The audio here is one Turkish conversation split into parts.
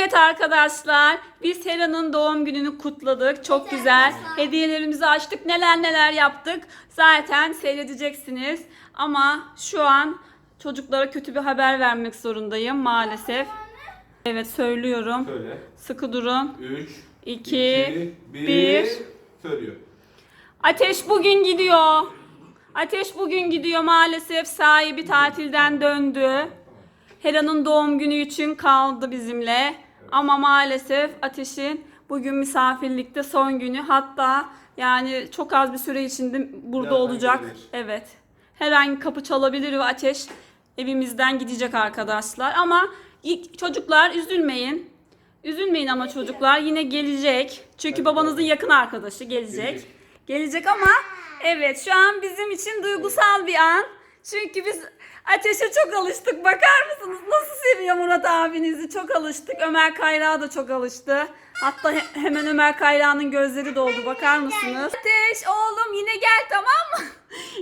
Evet arkadaşlar biz Hera'nın doğum gününü kutladık. Çok Evet güzel. arkadaşlar. Hediyelerimizi açtık. Neler neler yaptık. Zaten seyredeceksiniz. Ama şu an çocuklara kötü bir haber vermek zorundayım maalesef. Evet söylüyorum. Söyle. Sıkı durun. 3, 2 1, bir. Söylüyor. Ateş bugün gidiyor. Ateş bugün gidiyor maalesef. Sahibi tatilden döndü. Hera'nın doğum günü için kaldı bizimle. Ama maalesef Ateş'in bugün misafirlikte son günü. Hatta yani çok az bir süre içinde burada Birazdan olacak. gelir. Evet. Her an kapı çalabilir ve Ateş evimizden gidecek arkadaşlar. Ama ilk çocuklar üzülmeyin. Üzülmeyin ama çocuklar yine gelecek. Çünkü babanızın yakın arkadaşı gelecek. Gelecek. Gelecek ama evet şu an bizim için duygusal bir an. Çünkü biz ateşe çok alıştık. Bakar mısınız nasıl seviyor Murat abinizi? Çok alıştık. Ömer Kayra da çok alıştı. Hatta he- hemen Ömer Kayra'nın gözleri doldu. Bakar mısınız? Ateş oğlum yine gel tamam mı?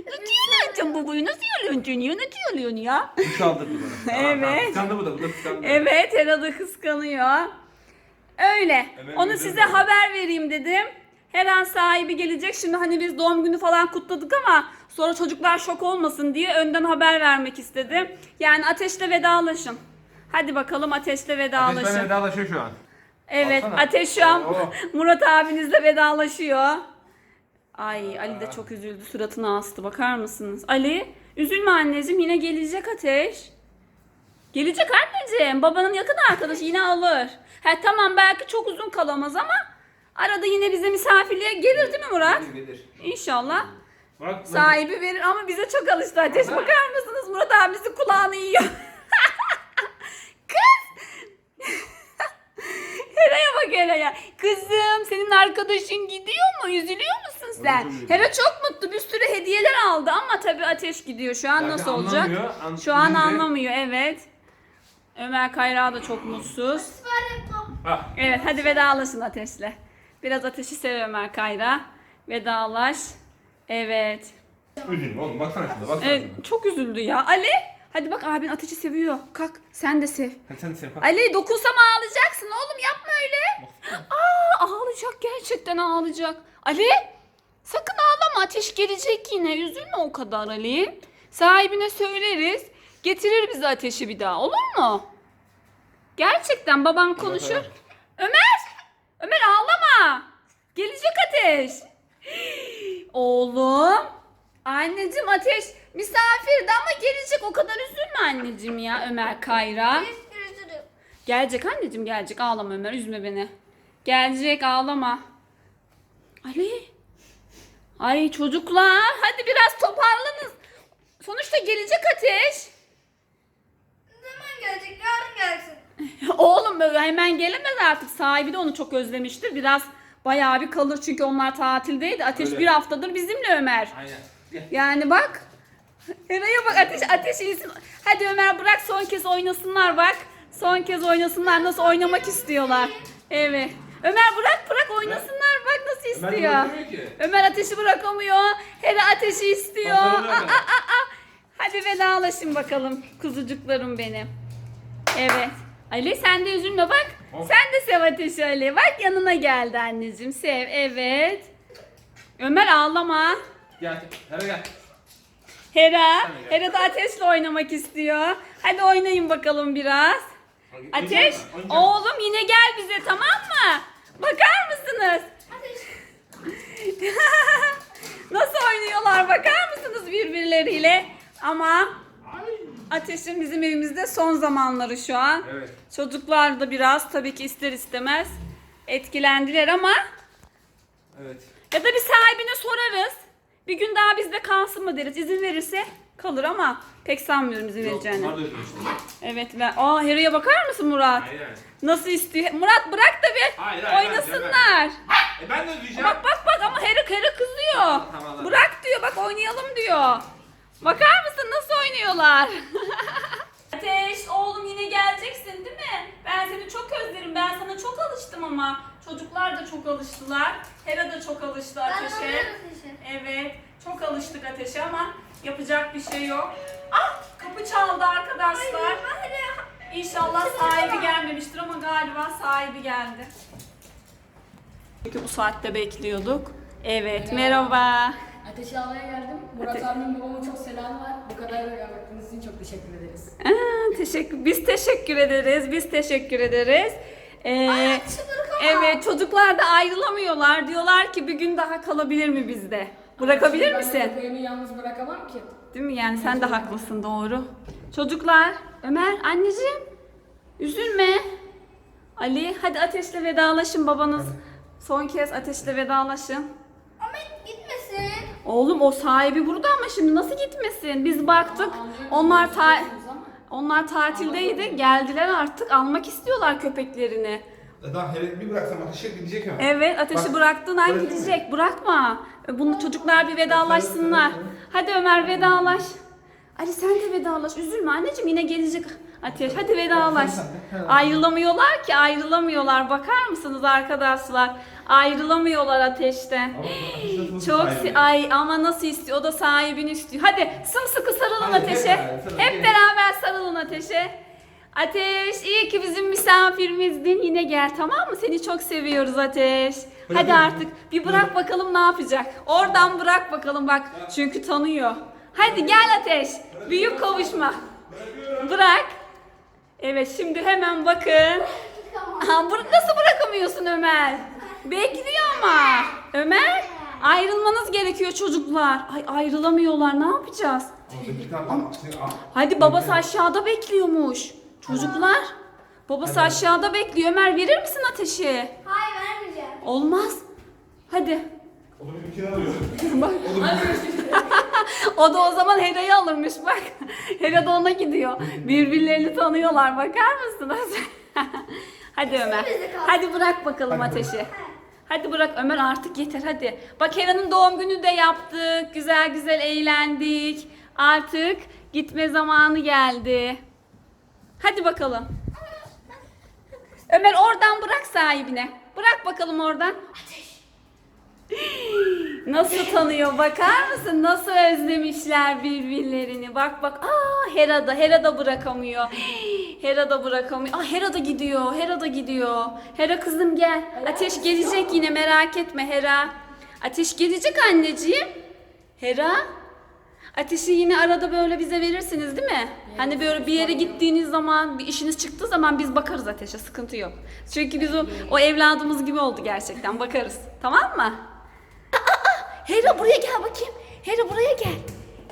Yalayacaksın babayı? Nasıl yalayacaksın ya? Nasıl yalıyorsun ya? Kuş aldırdı bana. Evet. Kıskandı bu da. Bu da kıskandı. Evet Hera da kıskanıyor. Öyle. Onu size haber vereyim dedim. Her an sahibi gelecek. Şimdi hani biz doğum günü falan kutladık ama sonra çocuklar şok olmasın diye önden haber vermek istedim. Yani ateşle vedalaşın. Hadi bakalım ateşle Ateş vedalaşın. benimle vedalaşıyor şu an. Evet Alsana. Ateş şu an Oo. Murat abinizle vedalaşıyor. Ay Ali de çok üzüldü suratını astı bakar mısınız? Ali üzülme anneciğim yine gelecek Ateş. Gelecek anneciğim babanın yakın arkadaşı yine alır. He tamam belki çok uzun kalamaz ama arada yine bize misafirliğe gelir değil mi Murat? Gelir, gelir. İnşallah. Bak, Sahibi verir ama bize çok alıştı Ateş. Bakar mısınız Murat abimizin kulağını yiyor. Kız! Hera'ya bak Hera'ya. Kızım senin arkadaşın gidiyor mu? Üzülüyor musun sen? Hera çok mutlu. Bir sürü hediyeler aldı ama tabii Ateş gidiyor. Şu an Zaten nasıl olacak? an- Şu an anlamıyor evet. Ömer Kayra da çok mutsuz. Evet hadi vedalaşın Ateş'le. Biraz Ateş'i sev Ömer Kayra. Vedalaş. Evet. Üzülme oğlum baksana şuna baksana Evet şuna. çok üzüldü ya. Ali hadi bak abin Ateş'i seviyor. Kalk sen de sev. Hadi sen de sen bak. Ali dokunsam ağlayacaksın oğlum yapma öyle. Aa ağlayacak gerçekten ağlayacak. Ali sakın ağlama ateş gelecek yine üzülme o kadar Ali. Sahibine söyleriz getirir bize ateşi bir daha olur mu? Gerçekten baban konuşur. Ömer! Ömer ağlama. Gelecek ateş. Oğlum. Anneciğim ateş misafirdi ama gelecek o kadar üzülme anneciğim ya Ömer Kayra. Gelecek anneciğim gelecek ağlama Ömer üzme beni. Gelecek ağlama. Ali. Ay çocuklar hadi biraz toparlanın. Sonuçta gelecek ateş. Zaman gelecek, yarın gelsin. Böyle hemen gelemez artık. Sahibi de onu çok özlemiştir. Biraz bayağı bir kalır çünkü onlar tatildeydi. Ateş Öyle. bir haftadır bizimle Ömer. Aynen. Gel. Yani bak. Hera'ya bak ateş ateş iyisin. Hadi Ömer bırak son kez oynasınlar bak. Son kez oynasınlar nasıl oynamak istiyorlar. Evet. Ömer bırak bırak oynasınlar bak nasıl Ömer istiyor. bırakamıyor ki. Ömer ateşi bırakamıyor. Hera ateşi istiyor. Bakalım Aa, Ömer. aa, aa. Hadi vedalaşın bakalım kuzucuklarım benim. Evet. Ali sen de üzülme bak. Of. Sen de sev ateşi Ali. Bak yanına geldi anneciğim. Sev. Evet. Ömer ağlama. Gel. Hadi gel. Hera. Hera da ateşle oynamak istiyor. Hadi oynayın bakalım biraz. Ateş. Oğlum yine gel bize tamam mı? Bakar mısınız? Ateş. Nasıl oynuyorlar bakar mısınız birbirleriyle? Ama Ateş'in bizim evimizde son zamanları şu an. Evet. Çocuklar da biraz tabii ki ister istemez etkilendiler ama Evet. ya da bir sahibine sorarız. Bir gün daha bizde kalsın mı deriz. İzin verirse kalır ama pek sanmıyorum izin vereceğini. bunlar da üzülmüştür. Evet ve aa Hera'ya bakar mısın Murat? Hayır. hayır. Nasıl istiyor? Murat bırak da bir Hayır, hayır, oynasınlar. E ben de üzüleceğim. Bak bak bak ama Hera Hera kızıyor. Tamam, tamam. Bırak diyor bak oynayalım diyor. Bakar mısın nasıl oynuyorlar? Ateş oğlum yine geleceksin değil mi? Ben seni çok özlerim. Ben sana çok alıştım ama. Çocuklar da çok alıştılar. Hera da çok alıştı Ben ateşe. Evet. Çok alıştık ateşe ama yapacak bir şey yok. Ah kapı çaldı arkadaşlar. İnşallah sahibi gelmemiştir ama galiba sahibi geldi. Çünkü bu saatte bekliyorduk. Evet, merhaba. Ateş almaya geldim. Murat abimin babama çok selam var. Bu kadar yaptığınız için çok teşekkür ederiz. Aa, teşekkür, biz teşekkür ederiz, biz teşekkür ederiz. Ee, evet, çocuklar da ayrılamıyorlar. Diyorlar ki bir gün daha kalabilir mi bizde? Bırakabilir Şimdi misin? Ben de köpeğimi yalnız bırakamam ki. Değil mi? Yani sen de haklısın doğru. Çocuklar, Ömer, anneciğim üzülme. Ali, hadi ateşle vedalaşın babanız. Son kez ateşle vedalaşın. Ama. Oğlum o sahibi burada ama şimdi nasıl gitmesin? Biz baktık. Onlar ta Ama onlar tatildeydi. Geldiler artık. Almak istiyorlar köpeklerini. Daha hele bir bıraksam ateşe gidecek hemen. Evet, ateşi Bak, bıraktığın an gidecek. Bırakma. Bunu çocuklar bir vedalaşsınlar. Hadi Ömer vedalaş. Ali sen de vedalaş. Üzülme anneciğim yine gelecek ateş. Hadi vedalaş. Ayrılamıyorlar ki ayrılamıyorlar. Bakar mısınız arkadaşlar? Ayrılamıyorlar ateşten. Çok si- ay ama nasıl istiyor? O da sahibini istiyor. Hadi sımsıkı sarılın Hadi, hep ateşe. beraber sarılın. Hep beraber sarılın ateşe. Ateş iyi ki bizim misafirimizdin. Yine gel tamam mı? Seni çok seviyoruz Ateş. Hadi Bırakıyorum. artık bir bırak bakalım ne yapacak. Oradan bırak bakalım bak. Çünkü tanıyor. Hadi gel Ateş. Büyük kavuşma. Bırak. Evet şimdi hemen bakın. Bur- nasıl bırakamıyorsun Ömer? Bekliyor ama. Ömer ayrılmanız gerekiyor çocuklar. Ay ayrılamıyorlar ne yapacağız? Bir şimdi al. Hadi babası aşağıda bekliyormuş. Çocuklar. Babası aşağıda bekliyor. Ömer verir misin ateşi? Hayır vermeyeceğim. Olmaz. Hadi. O da benimkini alıyor. Bak. O da o zaman Hera'yı alırmış bak. Hera da ona gidiyor. Birbirlerini tanıyorlar bakar mısınız? hadi Ömer. Hadi bırak bakalım Hadi ateşi. Hadi bırak Ömer artık yeter hadi. Bak Hera'nın doğum günü de yaptık. Güzel güzel eğlendik. Artık gitme zamanı geldi. Hadi bakalım. Ömer oradan bırak sahibine. Bırak bakalım oradan. Nasıl tanıyor bakar mısın? Nasıl özlemişler birbirlerini. Bak bak. Aa Hera da Hera da bırakamıyor. Hera da bırakamıyor. Aa Hera da gidiyor. Hera da gidiyor. Hera kızım gel. Ateş gelecek yine merak etme Hera. Ateş gelecek anneciğim. Hera. Ateşi yine arada böyle bize verirsiniz değil mi? Hani böyle bir yere gittiğiniz zaman, bir işiniz çıktığı zaman biz bakarız ateşe, sıkıntı yok. Çünkü biz o, o evladımız gibi oldu gerçekten, bakarız. Tamam mı? Hera buraya gel bakayım. Hera buraya gel.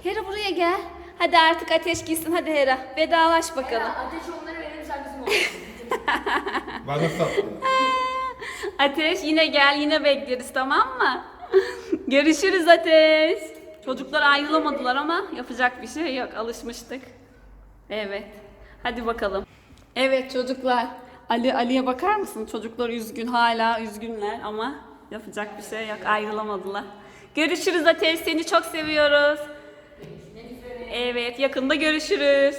Hera buraya gel. Hadi artık ateş gitsin. Hadi Hera. Vedalaş bakalım. Ya ateşi onlara verelim sen bizim olsun. Ben nasıl attım? Ateş yine gel. Yine bekleriz tamam mı? Görüşürüz Ateş. Çocuklar ayrılamadılar ama yapacak bir şey yok. Alışmıştık. Evet. Hadi bakalım. Evet çocuklar. Ali Ali'ye bakar mısın? Çocuklar üzgün hala üzgünler ama yapacak bir şey yok. Ayrılamadılar. Görüşürüz Ateş. Seni çok seviyoruz. Evet yakında görüşürüz.